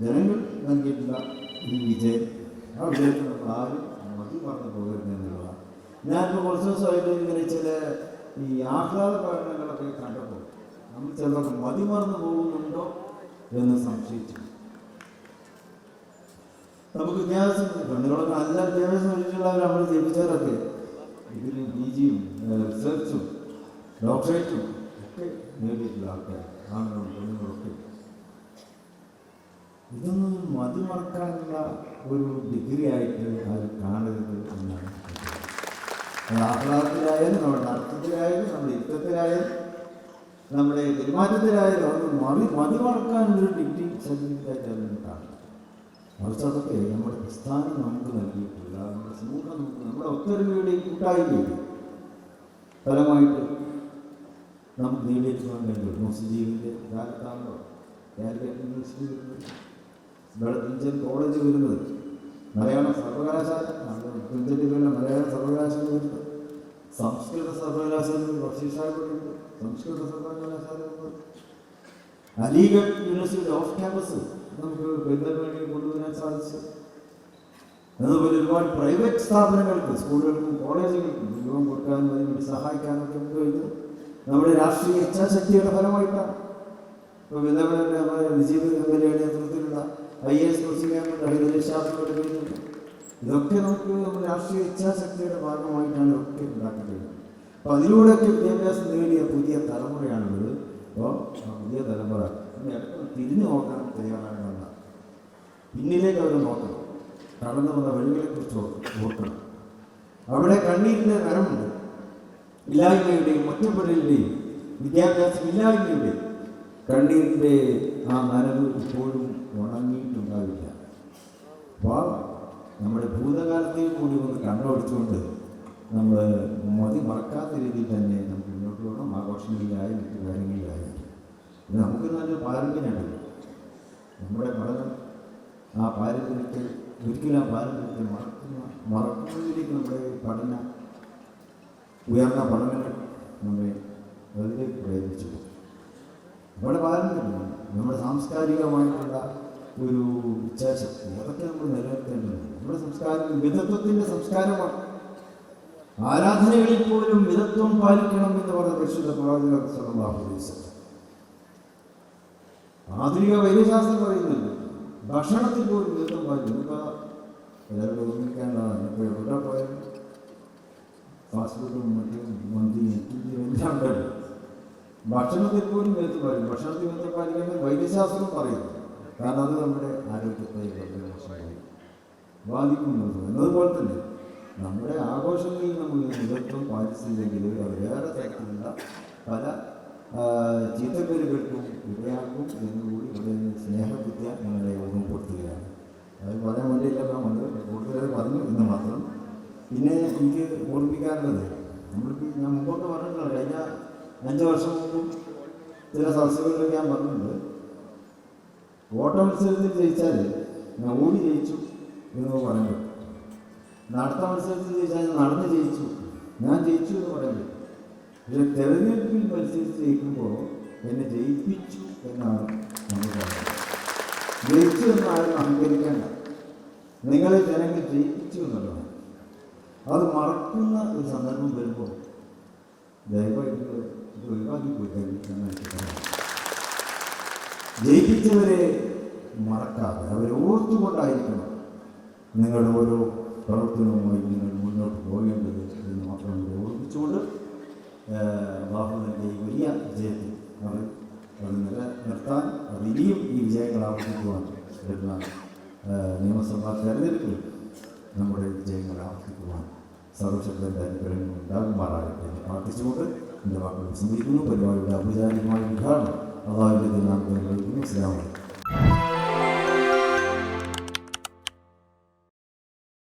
ജനങ്ങൾ നൽകിയിട്ടുള്ള ഈ വിജയം. ആ വിജയത്തിന് നമ്മൾ ആരും മതി മറന്നു പോകരുത് എന്നുള്ളതാണ്. ഞാനിപ്പോൾ കുറച്ച് ദിവസമായിട്ട് ഇങ്ങനെ ചില ഈ ആഹ്ലാദ പഠനങ്ങളൊക്കെ കണ്ടപ്പോൾ നമ്മൾ ചിലർക്ക് മതി മറന്നു പോകുന്നുണ്ടോ എന്ന് സംശയിച്ചു. നമുക്ക് വിദ്യാഭ്യാസം പെണ്ണുങ്ങളൊക്കെ നല്ല വിദ്യാഭ്യാസം വെച്ചിട്ടുള്ളവർ നമ്മൾ ജയിപ്പിച്ചവരൊക്കെ ഇതിന് പി ജിയും റിസർച്ചും ഡോക്ടറേറ്റും ഒക്കെ നേടിയിട്ടുള്ള ആൾക്കാർ ആണുങ്ങളും പെണ്ണുങ്ങളൊക്കെ ഇതൊന്നും മതിമറക്കാനുള്ള ഒരു ഡിഗ്രി ആയിട്ട് അത് കാണരുത് എന്നാണ് അത് ആഹ്ലാദത്തിലായാലും നമ്മുടെ നടത്തത്തിലായാലും നമ്മുടെ യുദ്ധത്തിലായാലും നമ്മുടെ പെരുമാറ്റത്തിലായാലും അത് മതി മതിമറക്കാനുള്ളൊരു ഡിഗ്രി സർട്ടിഫിക്കറ്റ് അതിന് കാണും മറിച്ച് അതൊക്കെ നമ്മുടെ പ്രസ്ഥാനം നമുക്ക് നൽകിയിട്ടില്ല. നമ്മുടെ സമൂഹം നമുക്ക് നമ്മുടെ ഒത്തൊരുമയുടെയും കൂട്ടായ്മയുടെ ഫലമായിട്ട് നമുക്ക് നേടിയെടുക്കാൻ കഴിയും മുസ്ലിമിന്റെ കാലത്താണല്ലോ കാലിക്കറ്റ് യൂണിവേഴ്സിറ്റി വരുന്നത് ഇവിടെ കോളേജ് വരുന്നത്. മലയാള സർവകലാശാല തുഞ്ചന്റെ മലയാള സർവകലാശാല വരുന്നത് സംസ്കൃത സർവകലാശാല ബഷീർഷാഹുണ്ട് സംസ്കൃത സർവകലാശാല അലീഗഡ് യൂണിവേഴ്സിറ്റി ഓഫ് ക്യാമ്പസ് നമുക്ക് പെരിന്തൽമണ്ണയിൽ കൊണ്ടുവരാൻ സാധിച്ചു. അതുപോലെ ഒരുപാട് പ്രൈവറ്റ് സ്ഥാപനങ്ങൾക്ക് സ്കൂളുകൾക്കും കോളേജുകൾക്കും രൂപം കൊടുക്കാനും അതിനുവേണ്ടി സഹായിക്കാനൊക്കെ കഴിഞ്ഞു. നമ്മുടെ രാഷ്ട്രീയ ഇച്ഛാശക്തിയുടെ ഫലമായിട്ടാണ്. ഇപ്പോൾ ബന്ധപ്പെട്ട നമ്മുടെ വിജയ എം എൽ എയുടെ നേതൃത്വത്തിലുള്ള ഐ എസ് കഴിഞ്ഞിട്ടുണ്ട് ഇതൊക്കെ നമുക്ക് രാഷ്ട്രീയ ഇച്ഛാശക്തിയുടെ ഭാഗമായിട്ടാണ് ഇതൊക്കെ ഉണ്ടാക്കിയിട്ടുള്ളത്. അപ്പൊ അതിലൂടെയൊക്കെ വിദ്യാഭ്യാസം നേടിയ പുതിയ തലമുറയാണുള്ളത്. അപ്പോൾ പുതിയ തലമുറ തിരിഞ്ഞു നോക്കാൻ തയ്യാറാകണമെന്ന പിന്നിലേക്ക് അവർ നോക്കണം. കടന്നു വന്ന വഴികളെക്കുറിച്ച് ഓർക്കണം. അവിടെ കണ്ണീരിന്റെ നരമുണ്ട് ഇല്ലായ്മയുടെയും ഒറ്റപ്പെടലിന്റെയും വിദ്യാഭ്യാസം ഇല്ലായ്മയുടെയും കണ്ണീരിന്റെ ആ നനവ് ഇപ്പോഴും ഉണങ്ങിയിട്ടുണ്ടാവില്ല അപ്പോൾ നമ്മുടെ ഭൂതകാലത്തെ കൂടി കണ്ണോടിച്ചുകൊണ്ട് നമ്മൾ മതി മറക്കാത്ത രീതിയിൽ തന്നെ നമുക്ക് മുന്നോട്ട് പോകണം. ആഘോഷങ്ങളിലായി മറ്റു കാര്യങ്ങളിലായി. നമുക്ക് നല്ല പാരമ്പര്യമാണ് നമ്മുടെ പഠനം ആ പാരമ്പര്യത്തെ ഒരിക്കലും ആ പാരമ്പര്യത്തെ മറക്കുന്ന മറക്കുന്നതിലേക്ക് നമ്മുടെ പഠന ഉയർന്ന പഠനങ്ങൾ നമ്മെ അതിലേക്ക് പ്രേരിപ്പിച്ചു. നമ്മുടെ പാരമ്പര്യമാണ് നമ്മുടെ സാംസ്കാരികമായിട്ടുള്ള ഒരു ഇച്ഛാശക്തി അതൊക്കെ നമ്മൾ നിലനിർത്തേണ്ടത് നമ്മുടെ സംസ്കാരം മിതത്വത്തിന്റെ സംസ്കാരമാണ്. ആരാധനകളിൽ പോലും മിതത്വം പാലിക്കണം എന്ന് പറഞ്ഞ പരിശുദ്ധ പ്രവാചകർ ആധുനിക വൈദ്യശാസ്ത്രം പറയുന്നുണ്ട്. ഭക്ഷണത്തിൽ പോലും മിതത്വം പാലിക്കും ഓർമ്മിക്കാനുള്ളതാണ് ഇപ്പോൾ എവിടെ പോയാലും ഫാസ്റ്റ് ഫുഡും മറ്റും ഭക്ഷണത്തിൽ പോലും മിതത്വം പാലിക്കും ഭക്ഷണത്തിൽ മിതത്വം പാലിക്കുന്നത് വൈദ്യശാസ്ത്രം പറയുന്നു. കാരണം അത് നമ്മുടെ ആരോഗ്യത്തെ വളരെ മോശമായി ബാധിക്കുന്നുണ്ട് എന്നതുപോലെ തന്നെ നമ്മുടെ ആഘോഷങ്ങളിൽ നമ്മൾ നിരത്വം പാലിച്ചില്ലെങ്കിൽ അത് വേറെ തരത്തിലുള്ള പല ചീത്തപ്പേരുകൾക്കും ഇടയാക്കും എന്നുകൂടി ഇവിടെ സ്നേഹവിദ്യ നിങ്ങളെ ഓർമ്മപ്പെടുത്തുകയാണ്. അത് പറയാൻ വേണ്ടിയില്ല വന്നത് കൂടുതൽ പറഞ്ഞു എന്ന് മാത്രം. പിന്നെ എനിക്ക് ഓർമ്മിക്കാറുള്ളത് നമ്മൾക്ക് ഞാൻ മുമ്പോട്ട് പറഞ്ഞിട്ടുണ്ട് കഴിഞ്ഞ അഞ്ച് വർഷം മുമ്പും ചില സദസ്സുകളിലൊക്കെ ഞാൻ പറഞ്ഞിട്ടുണ്ട്. ഓട്ട മത്സരത്തിൽ ജയിച്ചാൽ ഞാൻ ഓടി ജയിച്ചു എന്ന് പറഞ്ഞു നടത്ത മത്സരത്തിൽ ജയിച്ചാൽ നടന്ന് ജയിച്ചു. ഞാൻ ജയിച്ചു എന്ന് പറഞ്ഞു പക്ഷെ തെരഞ്ഞെടുപ്പിൽ മത്സരിച്ച് ജയിക്കുമ്പോൾ എന്നെ ജയിപ്പിച്ചു എന്നാണ് നമ്മൾ പറയുന്നത്. ജയിച്ചു എന്നാരും അഹങ്കരിക്കേണ്ട. നിങ്ങളെ ജനങ്ങൾ ജയിപ്പിച്ചു എന്നുള്ളതാണ്. അത് മറക്കുന്ന ഒരു സന്ദർഭം വരുമ്പോൾ ദയവായിട്ട് ഒഴിവാക്കി പോയി പറയാം. ജയിപ്പിച്ചവരെ മറക്കാതെ അവരെ ഓർത്തുകൊണ്ടായിരിക്കണം നിങ്ങളുടെ ഓരോ പ്രവർത്തനവുമായി നിങ്ങൾ മുന്നോട്ട് പോകേണ്ടത് എന്ന് മാത്രം അവരെ ഓർമ്മിച്ചുകൊണ്ട് ഈ വലിയ വിജയത്തിൽ അവർ അത് നിലനിർത്താൻ അത് ഇനിയും ഈ വിജയങ്ങൾ ആവർത്തിക്കുവാൻ വരുന്ന നിയമസഭാ തെരഞ്ഞെടുപ്പിൽ നമ്മുടെ വിജയങ്ങൾ ആവർത്തിക്കുവാൻ സർവശക്തന്റെ അനുഗ്രഹങ്ങൾ ഉണ്ടാകുമാറാകട്ടെ പ്രാർത്ഥിച്ചുകൊണ്ട് എന്റെ വാക്കുകൾ ചിന്തിക്കുന്നു പരിപാടിയുടെ ഔപചാരികമായ ഉദ്ഘാടനം അള്ളാഹുവിന്റെ നിർവഹിക്കുന്നു ഇസ്ലാം